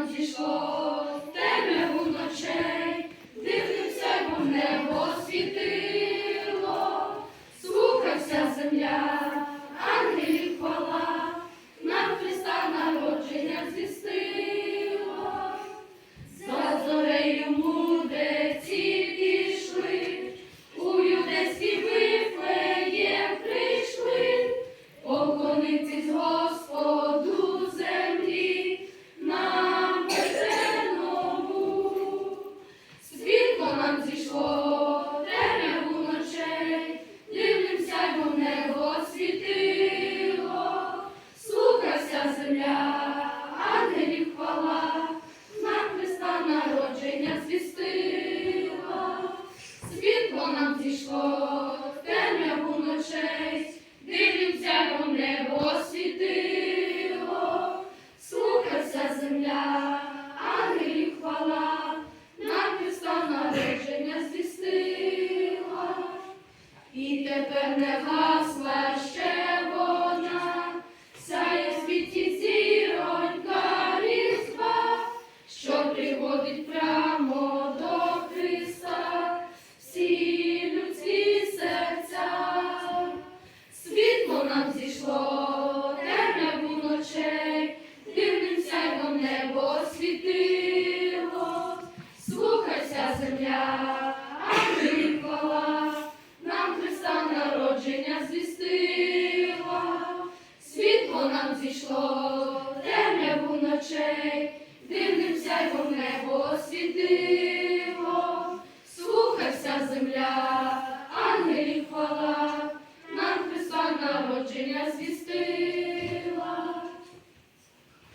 нам зійшло, темряву ночей, дивним в небо світи. пішло, темряву честь. нам зійшло, темряву ночей, дивним сяйвом небо світило, слухайся земля, а хвала, нам Христа народження звістила, світло нам зійшло, темряву ночей, дивним сяйвом небо світило, слухайся земля. Народження звісти.